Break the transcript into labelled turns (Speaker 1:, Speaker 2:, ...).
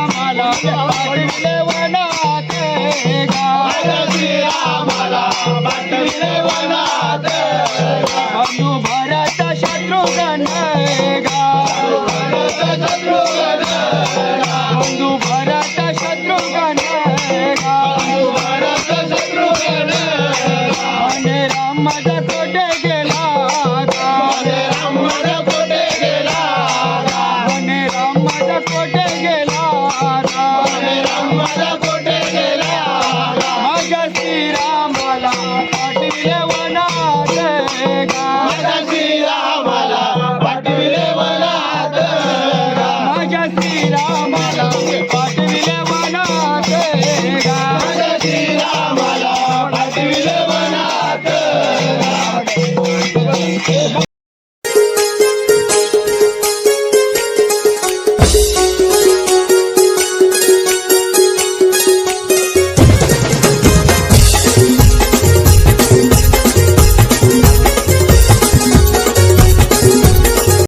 Speaker 1: श्रीरामाला पाठविले वनात
Speaker 2: पाठविले वनात माझ्या श्रीरामाला पाठविले वनात